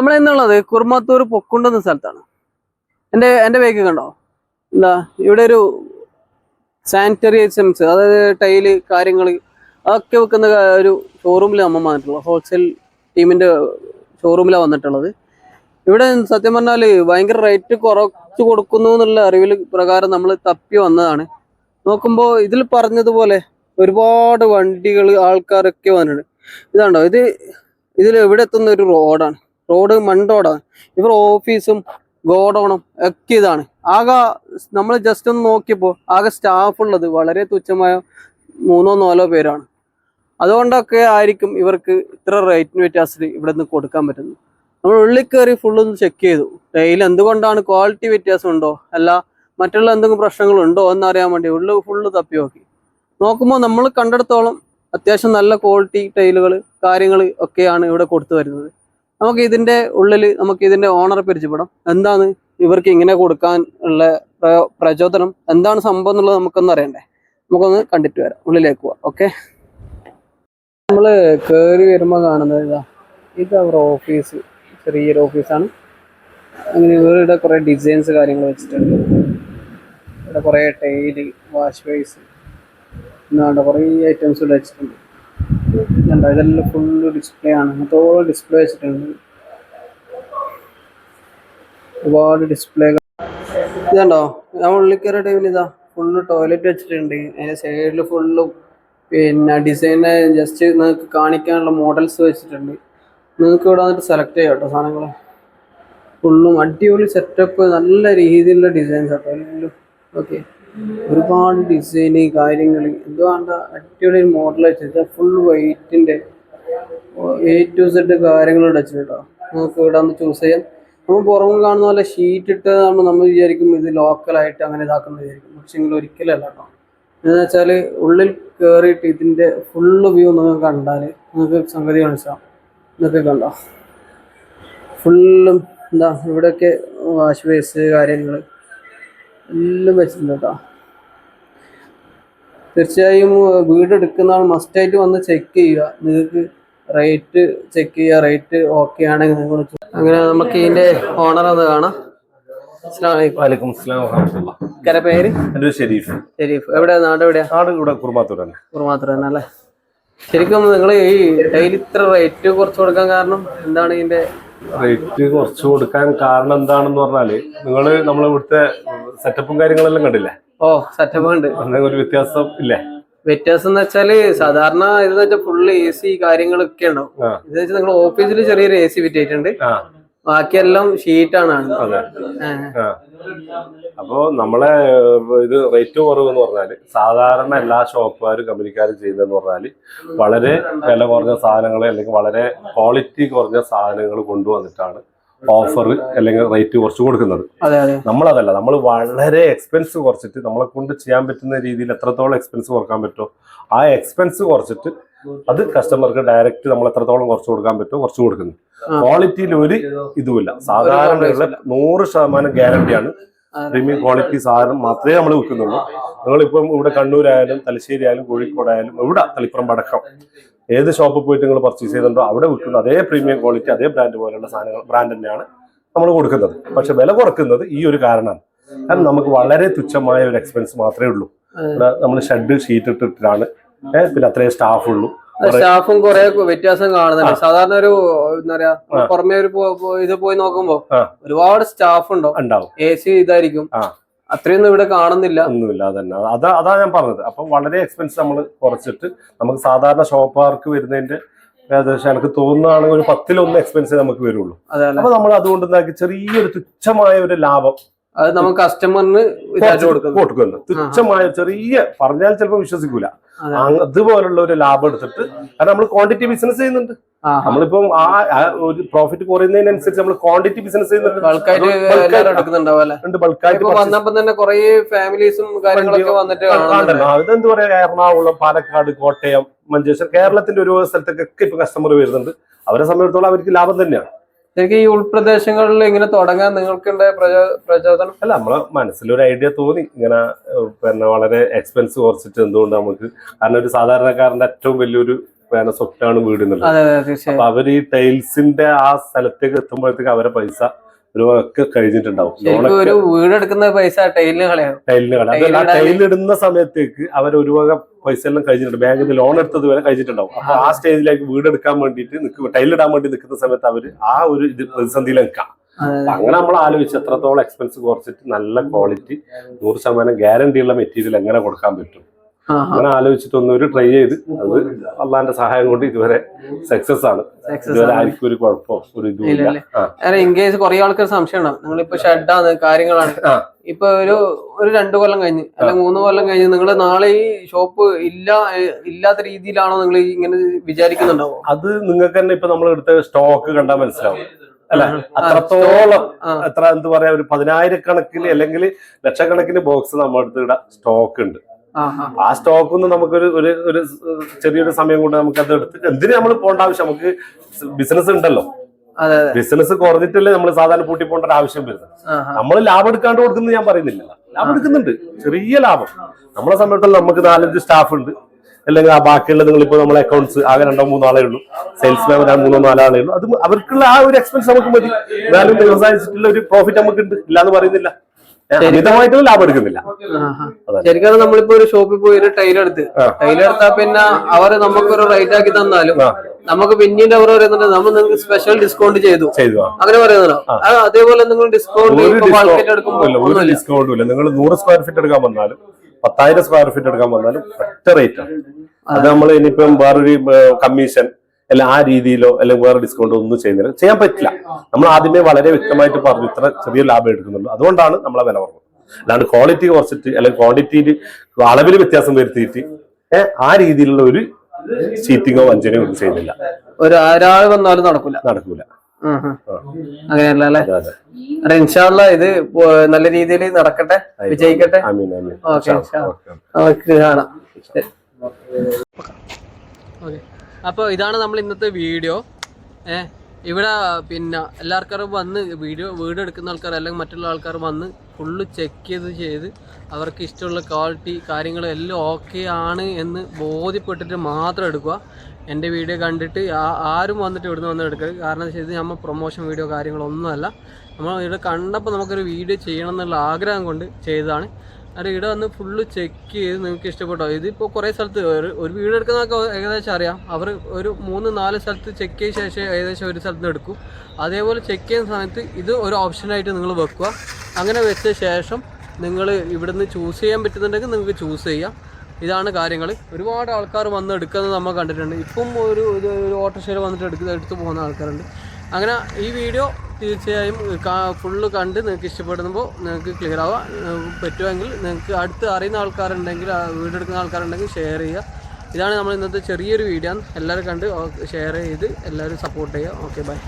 നമ്മൾ എന്നുള്ളത് കുർമാത്തൂർ പൊക്കുണ്ടെന്ന സ്ഥലത്താണ്. എന്റെ എന്റെ ബൈക്ക് കണ്ടോ? എന്താ ഇവിടെ ഒരു സാനിറ്ററി ഐറ്റംസ് അതായത് ടൈൽ കാര്യങ്ങൾ അതൊക്കെ വെക്കുന്ന ഒരു ഷോറൂമിൽ നമ്മൾ വന്നിട്ടുള്ളത് ഹോൾസെയിൽ ടീമിന്റെ ഷോറൂമിലാണ് വന്നിട്ടുള്ളത്. ഇവിടെ സത്യം പറഞ്ഞാൽ ഭയങ്കര റേറ്റ് കുറച്ച് കൊടുക്കുന്നു എന്നുള്ള അറിവിൽ പ്രകാരം നമ്മൾ തപ്പി വന്നതാണ്. നോക്കുമ്പോൾ ഇതിൽ പറഞ്ഞതുപോലെ ഒരുപാട് വണ്ടികൾ ആൾക്കാരൊക്കെ വന്നിട്ടുണ്ട്. ഇതാണ്ടോ ഇത് ഇതിൽ എവിടെ എത്തുന്ന ഒരു റോഡാണ് റോഡ് മണ്ടോടാണ് ഇവർ ഓഫീസും ഗോഡോണും ഒക്കെ ഇതാണ്. ആകെ നമ്മൾ ജസ്റ്റ് ഒന്ന് നോക്കിയപ്പോൾ ആകെ സ്റ്റാഫ് ഉള്ളത് വളരെ തുച്ഛമായ മൂന്നോ നാലോ പേരാണ്. അതുകൊണ്ടൊക്കെ ആയിരിക്കും ഇവർക്ക് ഇത്ര റേറ്റിന് വ്യത്യാസത്തിൽ ഇവിടെ നിന്ന് കൊടുക്കാൻ പറ്റുന്നത്. നമ്മൾ ഉള്ളിൽ കയറി ഫുള്ള് ഒന്ന് ചെക്ക് ചെയ്തു. ഡെയിലി എന്തുകൊണ്ടാണ് ക്വാളിറ്റി വ്യത്യാസം ഉണ്ടോ? അല്ല മറ്റുള്ള എന്തെങ്കിലും പ്രശ്നങ്ങളുണ്ടോ എന്നറിയാൻ വേണ്ടി ഉള്ളു ഫുള്ള് തപ്പി നോക്കി. നോക്കുമ്പോൾ നമ്മൾ കണ്ടെടുത്തോളം അത്യാവശ്യം നല്ല ക്വാളിറ്റി ടൈലുകൾ കാര്യങ്ങൾ ഒക്കെയാണ് ഇവിടെ കൊടുത്തു വരുന്നത്. നമുക്ക് ഇതിന്റെ ഉള്ളിൽ നമുക്ക് ഇതിന്റെ ഓണർ പരിചയപ്പെടാം. എന്താണ് ഇവർക്ക് ഇങ്ങനെ കൊടുക്കാൻ ഉള്ള പ്രചോദനം? എന്താണ് സംഭവം എന്നുള്ളത് നമുക്കൊന്ന് അറിയണ്ടേ? നമുക്കൊന്ന് കണ്ടിട്ട് വരാം. ഉള്ളിലേക്ക് പോവാം. ഓക്കെ നമ്മൾ കയറി വരുമ്പോൾ കാണുന്നത് ഇതാ. ഇത് അവരുടെ ഓഫീസ് ചെറിയൊരു ഓഫീസാണ് അങ്ങനെ ഇവരുടെ കുറെ ഡിസൈൻസ് കാര്യങ്ങൾ വെച്ചിട്ടുണ്ട്. ഇവിടെ കുറെ ടൈൽ വാഷ് ബേസ് എന്നാണ്ട് കുറേ ഐറ്റംസ് ഇവിടെ വെച്ചിട്ടുണ്ട്. ഇതുണ്ടോ ഇതെല്ലാം ഫുള്ള് ഡിസ്പ്ലേ ആണ്. മൊത്തോളം ഡിസ്പ്ലേ വെച്ചിട്ടുണ്ട്. ഒരുപാട് ഡിസ്പ്ലേ ഇതുണ്ടോ ഞാൻ ഉള്ളിൽ കയറിയ ടൈമിൽ ഇതാ ഫുള്ള് ടോയ്ലറ്റ് വെച്ചിട്ടുണ്ട്. അതിന്റെ സൈഡിൽ ഫുള്ളും പിന്നെ ഡിസൈനെ ജസ്റ്റ് നിങ്ങൾക്ക് കാണിക്കാനുള്ള മോഡൽസ് വെച്ചിട്ടുണ്ട്. നിങ്ങൾക്ക് ഇവിടെ വന്നിട്ട് സെലക്ട് ചെയ്യാം കേട്ടോ സാധനങ്ങൾ ഫുള്ളും അടിപൊളി സെറ്റപ്പ് നല്ല രീതിയിലുള്ള ഡിസൈൻസ് കേട്ടോ എല്ലാം ഓക്കെ ഒരുപാട് ഡിസൈന് കാര്യങ്ങൾ എന്തുകൊണ്ട് അടിപൊളി മോഡൽ വെച്ചിട്ട് ഫുൾ വൈറ്റിന്റെ എ ടു സെഡ് കാര്യങ്ങൾ വെച്ചിട്ടോ നമുക്ക് ഇവിടെ ഒന്ന് ചൂസ് ചെയ്യാം. നമ്മൾ പുറമെ കാണുന്ന പോലെ ഷീറ്റ് ഇട്ടതാകുമ്പോൾ നമ്മൾ വിചാരിക്കും ഇത് ലോക്കലായിട്ട് അങ്ങനെ ഇതാക്കുന്ന വിചാരിക്കും. പക്ഷെ എങ്കിൽ ഒരിക്കലല്ല കേട്ടോ എന്താണെന്ന് വെച്ചാൽ ഉള്ളിൽ കയറിയിട്ട് ഇതിന്റെ ഫുള്ള് വ്യൂ നിങ്ങൾക്ക് കണ്ടാൽ നിങ്ങൾക്ക് സംഗതി മനസ്സിലാവും. ഇതൊക്കെ കണ്ടോ? ഫുള്ളും എന്താ ഇവിടെയൊക്കെ വാഷ് ബേസ് കാര്യങ്ങൾ എല്ലാം വെച്ചിട്ടുണ്ട് കേട്ടോ. തീർച്ചയായും വീട് എടുക്കുന്ന ആൾ മസ്റ്റായിട്ട് വന്ന് ചെക്ക് ചെയ്യുക. നിങ്ങൾക്ക് റേറ്റ് ചെക്ക് ചെയ്യുക റേറ്റ് ഓക്കെ ആണെങ്കിൽ നിങ്ങൾ അങ്ങനെ നമുക്ക് ഇതിന്റെ ഓണർ അത് കാണാം. വലൈക്കും കര പേര്? എന്റെ ഒരു ഷെരീഫ്. ഷെരീഫ്. എവിടെ നാട് എവിടെയാ? നാട് ഇവിടെ അല്ലേ? ശരിക്കും നിങ്ങൾ ഈ ഡെയിലി ഇത്ര റേറ്റ് കുറച്ച് കൊടുക്കാൻ കാരണം എന്താണ് ഇതിന്റെ റേറ്റ് കുറച്ച് കൊടുക്കാൻ കാരണം എന്താണെന്ന് പറഞ്ഞാൽ നിങ്ങൾ നമ്മളെ ഇവിടുത്തെ സെറ്റപ്പും കാര്യങ്ങളെല്ലാം കണ്ടില്ലേ? ഓ സെറ്റപ്പ് ഉണ്ട് ഒരു വ്യത്യാസം ഇല്ലേ? വ്യത്യാസം എന്ന് വെച്ചാൽ സാധാരണ ഇതെന്ന് വെച്ചാൽ ഫുള്ള് എ സി കാര്യങ്ങളൊക്കെ ഉണ്ടാവും. ആ. ഇത് വെച്ചാൽ നിങ്ങൾ ഓഫീസിൽ ചെറിയൊരു എ സി ഫിറ്റായിട്ടുണ്ട് ആ. ബാക്കിയെല്ലാം ഷീറ്റാണ്. അപ്പോ നമ്മളെ ഇത് റേറ്റ് കുറവ് എന്ന് പറഞ്ഞാൽ സാധാരണ എല്ലാ ഷോപ്പുകാരും കമ്പനിക്കാരും ചെയ്യുന്നതെന്ന് പറഞ്ഞാൽ വളരെ വില കുറഞ്ഞ സാധനങ്ങൾ അല്ലെങ്കിൽ വളരെ ക്വാളിറ്റി കുറഞ്ഞ സാധനങ്ങൾ കൊണ്ടുവന്നിട്ടാണ് ഓഫർ അല്ലെങ്കിൽ റേറ്റ് കുറച്ച് കൊടുക്കുന്നത്. നമ്മളതല്ല നമ്മൾ വളരെ എക്സ്പെൻസ് കുറച്ചിട്ട് നമ്മളെ കൊണ്ട് ചെയ്യാൻ പറ്റുന്ന രീതിയിൽ എത്രത്തോളം എക്സ്പെൻസ് കുറയ്ക്കാൻ പറ്റുമോ ആ എക്സ്പെൻസ് കുറച്ചിട്ട് അത് കസ്റ്റമർക്ക് ഡയറക്റ്റ് നമ്മൾ എത്രത്തോളം കുറച്ച് കൊടുക്കാൻ പറ്റുമോ കുറച്ച് കൊടുക്കുന്നു. ക്വാളിറ്റിയിൽ ഒരു ഇതുമില്ല. സാധാരണയുള്ള നൂറ് ശതമാനം ഗ്യാരണ്ടിയാണ് പ്രീമിയം ക്വാളിറ്റി സാധനം മാത്രമേ നമ്മൾ വിൽക്കുന്നുള്ളൂ. നിങ്ങളിപ്പം ഇവിടെ കണ്ണൂരായാലും തലശ്ശേരി ആയാലും കോഴിക്കോടായാലും എവിടെ തളിപ്പുറം പടക്കം? ഏത് ഷോപ്പിൽ പോയിട്ട് നിങ്ങൾ പർച്ചേസ് ചെയ്തിട്ടുണ്ടോ അവിടെ വിൽക്കുന്ന അതേ പ്രീമിയം ക്വാളിറ്റി അതേ ബ്രാൻഡ് പോലെയുള്ള സാധനങ്ങൾ ബ്രാൻഡ് തന്നെയാണ് നമ്മൾ കൊടുക്കുന്നത്. പക്ഷെ വില കുറക്കുന്നത് ഈ ഒരു കാരണമാണ്. കാരണം നമുക്ക് വളരെ തുച്ഛമായ ഒരു എക്സ്പെൻസ് മാത്രമേ ഉള്ളൂ. നമ്മൾ ഷെഡ് ഷീറ്റ് ഇട്ടിട്ടാണ് പിന്നെ അത്രയും സ്റ്റാഫ് ഉള്ളൂ. സ്റ്റാഫും കുറെ വ്യത്യാസം കാണുന്നുണ്ട്. സാധാരണ ഒരു എന്താ പറയാ പുറമെ ഒരു ഇത് പോയി നോക്കുമ്പോ. ഒരുപാട് സ്റ്റാഫ് ഉണ്ടോ? ഉണ്ടാവും. എ സി ഇതായിരിക്കും. അത്രയൊന്നും ഇവിടെ കാണുന്നില്ല. ഒന്നുമില്ല അതന്നെ. അതാ അതാ ഞാൻ പറഞ്ഞത്. അപ്പൊ വളരെ എക്സ്പെൻസ് നമ്മൾ കുറച്ചിട്ട് നമുക്ക് സാധാരണ ഷോപ്പാർക്ക് വരുന്നതിന്റെ ഏകദേശം എനിക്ക് തോന്നുകയാണെങ്കിൽ ഒരു പത്തിലൊന്ന് എക്സ്പെൻസ് നമുക്ക് വരുള്ളൂ. അപ്പൊ നമ്മൾ അതുകൊണ്ട് എന്താക്കി ചെറിയൊരു തുച്ഛമായ ഒരു ലാഭം അത് നമുക്ക് കസ്റ്റമറിന് കൊടുക്കുന്നു. തുച്ഛമായ ചെറിയ പറഞ്ഞാൽ ചിലപ്പോൾ വിശ്വസിക്കൂല. അതുപോലുള്ള ഒരു ലാഭം എടുത്തിട്ട് കാരണം നമ്മൾ ക്വാണ്ടിറ്റി ബിസിനസ് ചെയ്യുന്നുണ്ട്. നമ്മളിപ്പം ആ ഒരു പ്രോഫിറ്റ് കുറയുന്നതിനനുസരിച്ച് നമ്മൾ ക്വാണ്ടിറ്റി ബിസിനസ് ചെയ്യുന്നുണ്ട്. ബൾക്കായിട്ട് ബൾക്കായിട്ട് തന്നെ കുറെ ഫാമിലീസും കാര്യങ്ങളൊക്കെ വന്നിട്ട് ഇതെന്ത് പറയാ എറണാകുളം പാലക്കാട് കോട്ടയം മഞ്ചേശ്വരം കേരളത്തിന്റെ ഒരു സ്ഥലത്തൊക്കെ ഇപ്പൊ കസ്റ്റമർ വരുന്നുണ്ട്. അവരെ സംബന്ധിച്ചിടത്തോളം അവർക്ക് ലാഭം തന്നെയാണ്. ശരിക്കും ഈ ഉൾപ്രദേശങ്ങളിൽ ഇങ്ങനെ തുടങ്ങാൻ നിങ്ങൾക്കുണ്ടായ പ്രചോ- പ്രചോദനം? അല്ല നമ്മളെ മനസ്സിലൊരു ഐഡിയ തോന്നി. ഇങ്ങനെ പിന്നെ വളരെ എക്സ്പെൻസ് കുറച്ചിട്ട് എന്തുകൊണ്ട് നമുക്ക് കാരണം ഒരു സാധാരണക്കാരന്റെ ഏറ്റവും വലിയൊരു പിന്നെ സ്വപ്നമാണ് വീട് എന്നുള്ളത്. അപ്പൊ അവർ ഈ ടൈൽസിന്റെ ആ സ്ഥലത്തേക്ക് എത്തുമ്പോഴത്തേക്ക് അവരെ പൈസ ഒരു ഒക്കെ കഴിഞ്ഞിട്ടുണ്ടാവും ഒരു വീടെടുക്കുന്ന പൈസ ടൈലിന് കളയാം. ടൈലിന് കളയാം. ആ ടൈലിടുന്ന സമയത്തേക്ക് അവർ ഒരു വക പൈസ എല്ലാം കഴിഞ്ഞിട്ടുണ്ട്. ബാങ്കിൽ നിന്ന് ലോൺ എടുത്തത് വരെ കഴിഞ്ഞിട്ടുണ്ടാവും. അപ്പൊ ആ സ്റ്റേജിലേക്ക് വീട് എടുക്കാൻ വേണ്ടിയിട്ട് നിൽക്കുക ടൈലിടാൻ വേണ്ടി നിൽക്കുന്ന സമയത്ത് അവർ ആ ഒരു ഇത് പ്രതിസന്ധിയിൽ നിൽക്കാം. അങ്ങനെ നമ്മൾ ആലോചിച്ച് എത്രത്തോളം എക്സ്പെൻസ് കുറച്ചിട്ട് നല്ല ക്വാളിറ്റി നൂറ് ശതമാനം ഗ്യാരണ്ടി ഉള്ള മെറ്റീരിയൽ എങ്ങനെ കൊടുക്കാൻ പറ്റും? അങ്ങനെ ആലോചിച്ചിട്ടൊന്നും ഒരു ട്രൈ ചെയ്ത് അത് അള്ളാന്റെ സഹായം കൊണ്ട് ഇതുവരെ സക്സസ് ആണ്. ഇതുവരെ ആർക്കും ഒരു കുഴപ്പമോ ഒരു ഇതും ഇല്ല, ഇല്ല ഇല്ല. ആ. അതെ ഇൻ കേസ് കുറെ ആൾക്കാർ സംശയമാണ് നിങ്ങളിപ്പോ ഷെഡാണ് കാര്യങ്ങളാണ്. ഇപ്പൊ ഒരു ഒരു രണ്ടു കൊല്ലം കഴിഞ്ഞ് അല്ലെങ്കിൽ മൂന്ന് കൊല്ലം കഴിഞ്ഞ് നിങ്ങൾ നാളെ ഈ ഷോപ്പ് ഇല്ല ഇല്ലാത്ത രീതിയിലാണോ നിങ്ങൾ ഇങ്ങനെ വിചാരിക്കുന്നുണ്ടോ അത് നിങ്ങൾക്ക് തന്നെ ഇപ്പൊ നമ്മൾ എടുത്ത സ്റ്റോക്ക് കണ്ടാൽ മനസ്സിലാവും. അല്ല അത്രത്തോളം. എത്ര എന്ത് പറയാ ഒരു പതിനായിരക്കണക്കിന് അല്ലെങ്കിൽ ലക്ഷക്കണക്കിന് ബോക്സ് നമ്മുടെ അടുത്ത് ഇവിടെ സ്റ്റോക്ക് ഉണ്ട്. ആ സ്റ്റോക്ക് ഒന്ന് നമുക്കൊരു ഒരു ഒരു ചെറിയൊരു സമയം കൊണ്ട് നമുക്ക് അത് എടുത്ത് എന്തിനു നമ്മൾ പോകേണ്ട ആവശ്യം? നമുക്ക് ബിസിനസ് ഉണ്ടല്ലോ. ബിസിനസ് കുറഞ്ഞിട്ടല്ലേ നമ്മൾ സാധാരണ പൂട്ടി പോകേണ്ട ഒരു ആവശ്യം വരുന്നത്. നമ്മൾ ലാഭം എടുക്കാണ്ട് കൊടുക്കുന്നത് ഞാൻ പറയുന്നില്ല. ലാഭം എടുക്കുന്നുണ്ട്. ചെറിയ ലാഭം. നമ്മളെ സമയത്തുള്ള നമുക്ക് നാലഞ്ച് സ്റ്റാഫ് ഉണ്ട്. അല്ലെങ്കിൽ ആ ബാക്കിയുള്ള നിങ്ങൾ നിങ്ങളിപ്പോ നമ്മളെ അക്കൗണ്ട്സ് ആകെ രണ്ടോ മൂന്നോ ആളേ ഉള്ളൂ. സെയിൽസ്മാൻ വരാൻ മൂന്നോ നാലോ ആളേ ഉള്ളൂ. അത് അവർക്കുള്ള ആ ഒരു എക്സ്പെൻസ് നമുക്ക് മതി. എന്നാലും വ്യവസായിച്ചിട്ടുള്ള ഒരു പ്രോഫിറ്റ് നമുക്ക് ഉണ്ട്. ഇല്ലാന്ന് പറയുന്നില്ല. അമിതമായിട്ടുള്ള ലാഭം എടുക്കുന്നില്ല. ശരിക്കും നമ്മളിപ്പോ ഒരു ഷോപ്പിൽ പോയി ഒരു ടൈലർ എടുത്ത്. ടൈലർ എടുത്താ പിന്നെ അവർ നമുക്കൊരു റേറ്റ് ആക്കി തന്നാലും. നമുക്ക് പിന്നീട് അവർ പറയുന്നുണ്ട് നമ്മൾ നിങ്ങൾക്ക് സ്പെഷ്യൽ ഡിസ്കൗണ്ട് ചെയ്തു. അങ്ങനെ പറയുന്നുണ്ടോ? അത് അതേപോലെ നിങ്ങൾ ഡിസ്കൗണ്ട് ഒരു എടുക്കുമ്പോൾ ഇല്ല ഒരു ഡിസ്കൗണ്ടും ഇല്ല. നിങ്ങൾ നൂറ് സ്ക്വയർ ഫീറ്റ് എടുക്കാൻ വന്നാലും പത്തായിരം സ്ക്വയർ ഫീറ്റ് എടുക്കാൻ വന്നാലും ഒറ്റ റേറ്റ് ആണ്. അത് നമ്മൾ ഇനിയിപ്പം വേറൊരു കമ്മീഷൻ അല്ല ആ രീതിയിലോ അല്ലെങ്കിൽ വേറെ ഡിസ്കൗണ്ട് ഒന്നും ചെയ്യുന്നില്ല. ചെയ്യാൻ പറ്റില്ല. നമ്മൾ ആദ്യമേ വളരെ വ്യക്തമായിട്ട് പറഞ്ഞു ഇത്ര ചെറിയ ലാഭം എടുക്കുന്നുള്ളൂ. അതുകൊണ്ടാണ് നമ്മളെ വില കുറവ്. അല്ലാണ്ട് ക്വാളിറ്റി കുറച്ചിട്ട് അല്ലെങ്കിൽ ക്വാണ്ടിറ്റിയിൽ അളവിൽ വ്യത്യാസം വരുത്തിയിട്ട് ആ രീതിയിലുള്ള ഒരു ചീറ്റിങ്ങോ വഞ്ചനയോ ഒന്നും ചെയ്യുന്നില്ല. ഒരു ഒരാൾ വന്നാലും നടക്കൂല. നടക്കൂല. അങ്ങനെയല്ല അല്ലെ? അതെ അതെ. അതെ ഇൻഷാല്ല ഇത് നല്ല രീതിയിൽ നടക്കട്ടെ? വിജയിക്കട്ടെ? ഓക്കെ നമുക്ക് കാണാം. അപ്പോൾ ഇതാണ് നമ്മൾ ഇന്നത്തെ വീഡിയോ. ഏ ഇവിടെ പിന്നെ എല്ലാവർക്കും വന്ന് വീഡിയോ വീഡിയോ എടുക്കുന്ന ആൾക്കാർ അല്ലെങ്കിൽ മറ്റുള്ള ആൾക്കാർ വന്ന് ഫുള്ള് ചെക്ക് ചെയ്ത് ചെയ്ത് അവർക്ക് ഇഷ്ടമുള്ള ക്വാളിറ്റി കാര്യങ്ങളും എല്ലാം ഓക്കെ ആണ് എന്ന് ബോധ്യപ്പെട്ടിട്ട് മാത്രം എടുക്കുക. എന്റെ വീഡിയോ കണ്ടിട്ട് ആരും വന്നിട്ട് ഇവിടുന്ന് വന്ന് എടുക്കരുത്. കാരണം വെച്ചാൽ ഇത് നമ്മൾ പ്രൊമോഷൻ വീഡിയോ കാര്യങ്ങളൊന്നുമല്ല. നമ്മൾ ഇവിടെ കണ്ടപ്പോൾ നമുക്കൊരു വീഡിയോ ചെയ്യണം എന്നുള്ള ആഗ്രഹം കൊണ്ട് ചെയ്തതാണ്. അത് ഇവിടെ വന്ന് ഫുള്ള് ചെക്ക് ചെയ്ത് നിങ്ങൾക്ക് ഇഷ്ടപ്പെട്ടോ? ഇതിപ്പോൾ കുറേ സ്ഥലത്ത് ഒരു വീട് എടുക്കുന്നതൊക്കെ ഏകദേശം അറിയാം. അവർ ഒരു മൂന്ന് നാല് സ്ഥലത്ത് ചെക്ക് ചെയ്ത ശേഷം ഏകദേശം ഒരു സ്ഥലത്ത് നിന്ന് എടുക്കും. അതേപോലെ ചെക്ക് ചെയ്യുന്ന സമയത്ത് ഇത് ഒരു ഓപ്ഷനായിട്ട് നിങ്ങൾ വെക്കുക. അങ്ങനെ വെച്ച ശേഷം നിങ്ങൾ ഇവിടുന്ന് ചൂസ് ചെയ്യാൻ പറ്റുന്നുണ്ടെങ്കിൽ നിങ്ങൾക്ക് ചൂസ് ചെയ്യാം. ഇതാണ് കാര്യങ്ങൾ ഒരുപാട് ആൾക്കാർ വന്ന് എടുക്കുന്നത് നമ്മൾ കണ്ടിട്ടുണ്ട്. ഇപ്പം ഒരു ഒരു ഓട്ടോഷയിൽ വന്നിട്ട് എടുക്കുന്ന എടുത്ത് പോകുന്ന ആൾക്കാരുണ്ട്. അങ്ങനെ ഈ വീഡിയോ തീർച്ചയായും ഫുള്ള് കണ്ട് നിങ്ങൾക്ക് ഇഷ്ടപ്പെടുമ്പോൾ നിങ്ങൾക്ക് ക്ലിയർ ആവാം ഏഹ് പറ്റുമെങ്കിൽ നിങ്ങൾക്ക് അടുത്ത് അറിയുന്ന ആൾക്കാരുണ്ടെങ്കിൽ വീടെടുക്കുന്ന ആൾക്കാരുണ്ടെങ്കിൽ ഷെയർ ചെയ്യുക. ഇതാണ് നമ്മൾ ഇന്നത്തെ ചെറിയൊരു വീഡിയോ എല്ലാവരും കണ്ട് ഷെയർ ചെയ്ത് എല്ലാവരും സപ്പോർട്ട് ചെയ്യുക. Okay bye